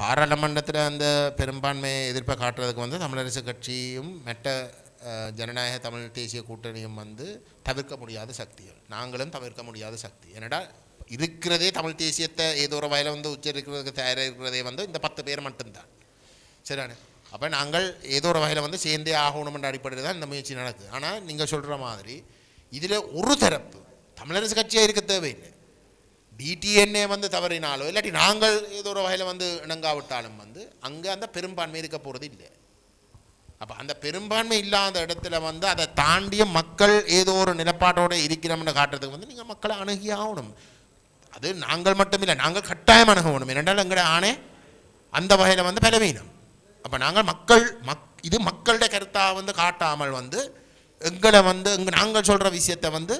பாராளுமன்றத்தில் அந்த பெரும்பான்மையை எதிர்ப்பை காட்டுறதுக்கு வந்து தமிழரசு கட்சியும் மெட்ட ஜனநாயக தமிழ் தேசிய கூட்டணியும் வந்து தவிர்க்க முடியாத சக்திகள். நாங்களும் தவிர்க்க முடியாத சக்தி. என்னடா இருக்கிறதே தமிழ் தேசியத்தை ஏதோ ஒரு வயலை வந்து உச்சரிக்கிறதுக்கு தயாராக இருக்கிறதே வந்து இந்த பத்து பேர் மட்டும்தான். சரியான அப்போ நாங்கள் ஏதோ ஒரு வகையில் வந்து சேர்ந்தே ஆகணுமென்ற அடிப்படையில் தான் இந்த முயற்சி நடக்குது. ஆனால் நீங்கள் சொல்கிற மாதிரி இதில் ஒரு தரப்பு தமிழரசு கட்சியாக இருக்க தேவையில்லை. டிடிஎன்ஏ வந்து தவறினாலோ இல்லாட்டி நாங்கள் ஏதோ ஒரு வகையில் வந்து இணங்காவிட்டாலும் வந்து அங்கே அந்த பெரும்பான்மை இருக்க போகிறது இல்லை. அப்போ அந்த பெரும்பான்மை இல்லாத இடத்துல வந்து அதை தாண்டிய மக்கள் ஏதோ ஒரு நிலப்பாட்டோடு இருக்கிறோம்னு காட்டுறதுக்கு வந்து நீங்கள் மக்களை அணுகி ஆகணும். அது நாங்கள் மட்டும் இல்லை நாங்கள் கட்டாயம் அணுகணும். ஏனென்றால் எங்களுடைய ஆணை அந்த வகையில் வந்து பலவீனம். அப்போ நாங்கள் மக்கள் மக் இது மக்களுடைய கருத்தாக வந்து காட்டாமல் வந்து எங்களை வந்து எங்கள் நாங்கள் சொல்கிற விஷயத்தை வந்து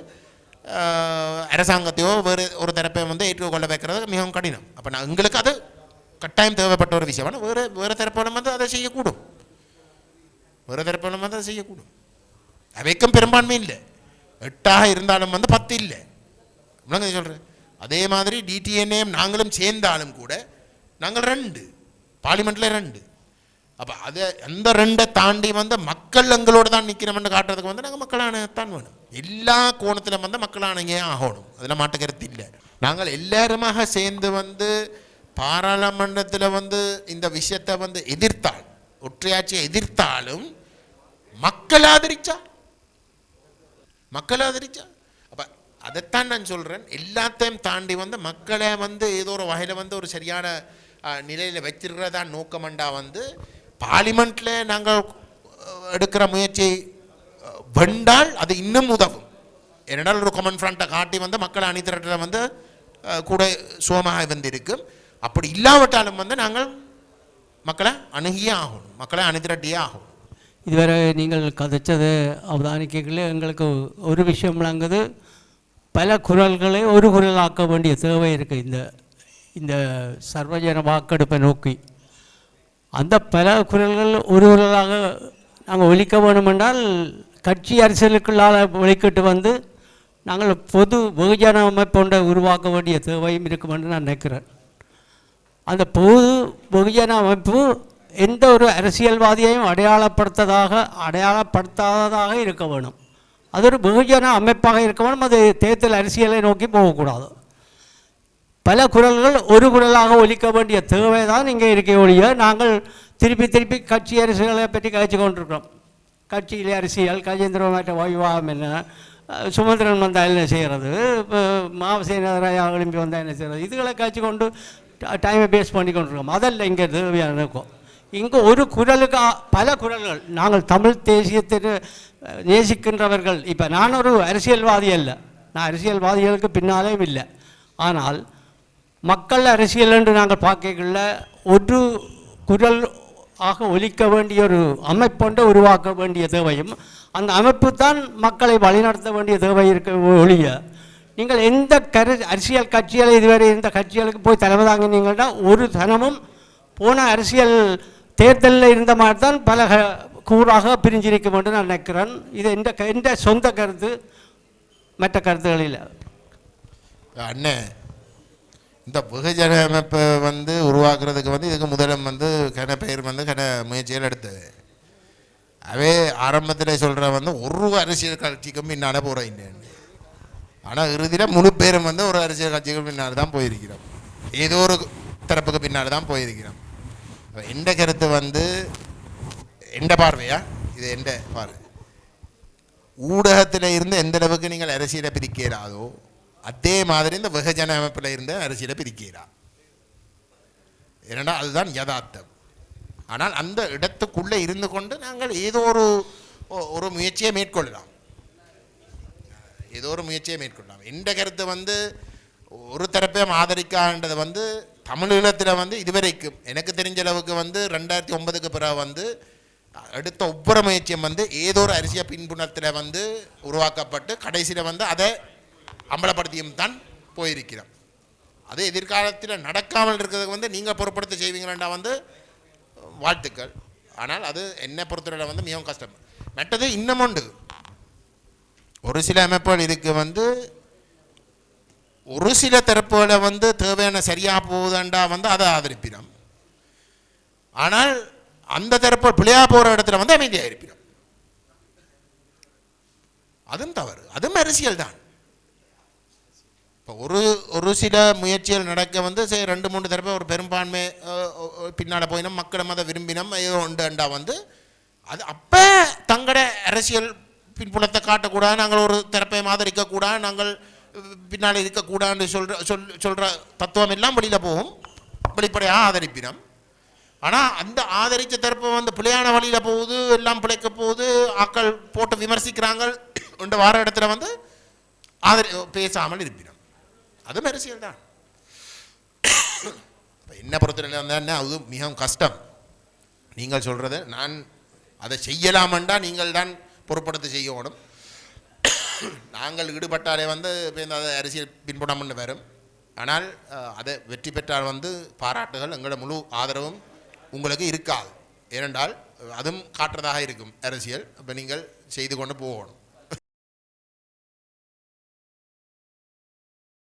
அரசாங்கத்தையோ வேறு ஒரு தரப்பை வந்து ஏற்றுக்கொள்ள வைக்கிறது மிகவும் கடினம். அப்போ நான் எங்களுக்கு அது கட்டாயம் தேவைப்பட்ட ஒரு விஷயம். ஆனால் வேறு வேறு தரப்பிலும் வந்து அதை செய்யக்கூடும். வேறு தரப்பிலும் வந்து அதை செய்யக்கூடும். அவைக்கும் பெரும்பான்மை இல்லை. எட்டாக இருந்தாலும் வந்து பத்து இல்லை. விளங்க சொல்கிறேன் அதே மாதிரி டிடிஎன்ஏம் நாங்களும் சேர்ந்தாலும் கூட நாங்கள் ரெண்டு பார்லிமெண்ட்டில் ரெண்டு. அப்போ அதை அந்த ரெண்டை தாண்டி வந்து மக்கள் எங்களோட தான் நிற்கிறோம்னு காட்டுறதுக்கு வந்து நாங்கள் மக்களானத்தான் வேணும். எல்லா கோணத்திலும் வந்து மக்களானங்கே ஆகணும். அதில் மாட்டு இல்லை. நாங்கள் எல்லாருமாக சேர்ந்து வந்து பாராளுமன்றத்தில் வந்து இந்த விஷயத்தை வந்து எதிர்த்தால் ஒற்றையாட்சியை எதிர்த்தாலும் மக்கள் ஆதரிச்சா? மக்கள் ஆதரிச்சா? அப்போ அதைத்தான் நான் சொல்கிறேன் எல்லாத்தையும் தாண்டி வந்து மக்களை வந்து ஏதோ ஒரு வகையில் வந்து ஒரு சரியான நிலையில் வச்சிருக்கிறதா நோக்கமண்டா வந்து பார்லிமெண்ட்டில் நாங்கள் எடுக்கிற முயற்சி வெண்டால் வென்றால் அது இன்னும் உதவும். ஏனென்றால் ஒரு கொமன் ஃப்ரண்ட்டை காட்டி வந்து மக்களை அணிதிரட்டில் வந்து கூட சுகமாக வந்திருக்கும் அப்படி இல்லாவிட்டாலும் வந்து நாங்கள் மக்களை அணுகியே ஆகணும். மக்களை அணிதிரட்டியே ஆகணும். இதுவரை நீங்கள் கதைச்சது அவதானிக்கல எங்களுக்கு ஒரு விஷயம் விளங்குது. பல குரல்களை ஒரு குரலாக்க வேண்டிய தேவை இருக்குது இந்த இந்த சர்வஜன வாக்கெடுப்பை நோக்கி. அந்த பல குரல்கள் ஒரு குரலாக நாங்கள் ஒழிக்க வேணுமென்றால் கட்சி அரசியலுக்குள்ளால் ஒழிக்கிட்டு வந்து நாங்கள் பொது வெகுஜன அமைப்பு ஒன்றை உருவாக்க வேண்டிய தேவையும் இருக்கும் என்று நான் நினைக்கிறேன். அந்த பொது வெகுஜன அமைப்பு எந்த ஒரு அரசியல்வாதியையும் அடையாளப்படுத்ததாக அடையாளப்படுத்தாததாக இருக்க வேணும். அது ஒரு வெகுஜன அமைப்பாக இருக்க வேணும். அது தேர்தல் அரசியலை நோக்கி போகக்கூடாது. பல குரல்கள் ஒரு குரலாக ஒலிக்க வேண்டிய தேவை தான் இங்கே இருக்க ஒழிய நாங்கள் திருப்பி திருப்பி கட்சி அரசியலை பற்றி கழிச்சு கொண்டிருக்கிறோம். கட்சியிலே அரசியல் கஜேந்திரமாற்ற வைவாகம் என்ன சுமந்திரன் வந்தால் என்ன செய்கிறது இப்போ மாவசேனராயா எழும்பி வந்தால் என்ன செய்கிறது இதுகளை கழிச்சு கொண்டு டைமை பேஸ் பண்ணி கொண்டிருக்கோம். அதல்ல இங்கே தேவையான இருக்கும். இங்கே ஒரு குரலுக்கு பல குரல்கள் நாங்கள் தமிழ் தேசியத்திற்கு நேசிக்கின்றவர்கள். இப்போ நான் ஒரு அரசியல்வாதி அல்ல. நான் அரசியல்வாதிகளுக்கு பின்னாலேயும் இல்லை. ஆனால் மக்கள் அரசியல் என்று நாங்கள் பார்க்கல ஒரு குரல் ஆக ஒலிக்க வேண்டிய ஒரு அமைப்பொன்றை உருவாக்க வேண்டிய தேவையும் அந்த அமைப்பு தான் மக்களை வழிநடத்த வேண்டிய தேவை இருக்க ஒழிய நீங்கள் எந்த கரு அரசியல் கட்சியில் இதுவரை இந்த கட்சிகளுக்கு போய் தலைமை தாங்கினீங்கன்னா ஒரு தனமும் போன அரசியல் தேர்தலில் இருந்த மாதிரி தான் பல க- கூறாக பிரிஞ்சிருக்கும் என்று நான் நினைக்கிறேன். இது எந்த க- எந்த சொந்த கருத்து? மற்ற கருத்துகளில். அண்ணே இந்த வெகுஜன அமைப்பை வந்து உருவாக்குறதுக்கு வந்து இதுக்கு முதலம் வந்து கன பெயர் வந்து கன முயற்சிகள் எடுத்தது. அவே ஆரம்பத்தில் சொல்கிற வந்து ஒரு அரசியல் கட்சிக்கும் பின்னால் போகிறேன் ஆனால் இறுதியில் முழு பேரும் வந்து ஒரு அரசியல் கட்சிக்கு பின்னால் தான் போயிருக்கிறோம். ஏதோ ஒரு தரப்புக்கு பின்னால் தான் போயிருக்கிறோம். அப்ப எந்த கருத்து வந்து எந்த பார்வையா? இது எந்த பார்வை? ஊடகத்தில் இருந்து எந்த அளவுக்கு நீங்கள் அரசியலை பிரிக்கிறாதோ அதே மாதிரி இந்த வெகுஜன அமைப்பில் இருந்த அரசியலை பிரிக்கிறார். ஏனென்றால் அதுதான் யதார்த்தம். ஆனால் அந்த இடத்துக்குள்ளே இருந்து கொண்டு நாங்கள் ஏதோ ஒரு ஒரு முயற்சியை மேற்கொள்ளலாம். ஏதோ ஒரு முயற்சியை மேற்கொள்ளலாம். எந்த கருத்து வந்து ஒரு தரப்பையும் ஆதரிக்கான்றது வந்து தமிழீழத்தில் வந்து இதுவரைக்கும் எனக்கு தெரிஞ்ச அளவுக்கு வந்து ரெண்டாயிரத்தி ஒன்பதுக்கு பிறகு வந்து அடுத்த ஒவ்வொரு முயற்சியும் வந்து ஏதோ ஒரு அரிசியை பின்புணத்தில் வந்து உருவாக்கப்பட்டு கடைசியில் வந்து அதை அம்பலப்படுத்தியும் தான் போயிருக்கிறோம். அது எதிர்காலத்தில் நடக்காமல் இருக்கிறதுக்கு வந்து நீங்கள் பொருட்படுத்த செய்வீங்களா வந்து வாழ்த்துக்கள். ஆனால் அது என்னை பொறுத்தவரை வந்து மிகவும் கஷ்டம். மற்றது இன்னும் உண்டு. ஒரு சில அமைப்புகள் இதுக்கு வந்து ஒரு சில தரப்புகளை வந்து தேவையான சரியாக போகுதாண்டா வந்து அதை ஆதரிப்பினோம். ஆனால் அந்த தரப்பு பிள்ளையா போகிற இடத்துல வந்து அமைதியாக இருப்பிடும் அதுவும் தவறு. அதுவும் அரசியல் தான் இப்போ ஒரு ஒரு சில முயற்சிகள் நடக்க வந்து சரி ரெண்டு மூணு தடவை ஒரு பெரும்பான்மை பின்னால் போயினோம் மக்களும் அதை விரும்பினோம் ஏதோ உண்டுண்டா வந்து. அது அப்போ தங்களோட அரசியல் பின்புலத்தை காட்டக்கூடாது நாங்கள் ஒரு தரப்பை ஆதரிக்கக்கூடாது நாங்கள் பின்னால் இருக்கக்கூடாதுன்னு சொல்கிற சொல் சொல்கிற தத்துவம் எல்லாம் வெளியில் போகும். வெளிப்படையாக ஆதரிப்பினோம். ஆனால் அந்த ஆதரித்த தரப்பு வந்து பிழையான வழியில் போகுது எல்லாம் பிழைக்க போகுது ஆக்கள் போட்டு விமர்சிக்கிறாங்க உண்ட வார இடத்துல வந்து ஆதரி பேசாமல் இருப்பினோம். அதுவும் அரசியல் தான் இப்போ என்ன பொறுத்தவரை வந்தால் அது மிகவும் கஷ்டம். நீங்கள் சொல்கிறது நான் அதை செய்யலாமண்டா நீங்கள் தான் பொறுப்படுத்தி செய்யணும் நாங்கள் ஈடுபட்டாலே வந்து இந்த அதை அரசியல் பின்புலம்னு வரும். ஆனால் அதை வெற்றி பெற்றால் வந்து பாராட்டுகள் எங்களோட முழு ஆதரவும் உங்களுக்கு இருக்காது. ஏனென்றால் அதுவும் காட்டுறதாக இருக்கும் அரசியல். அப்போ நீங்கள் செய்து கொண்டு போகணும்.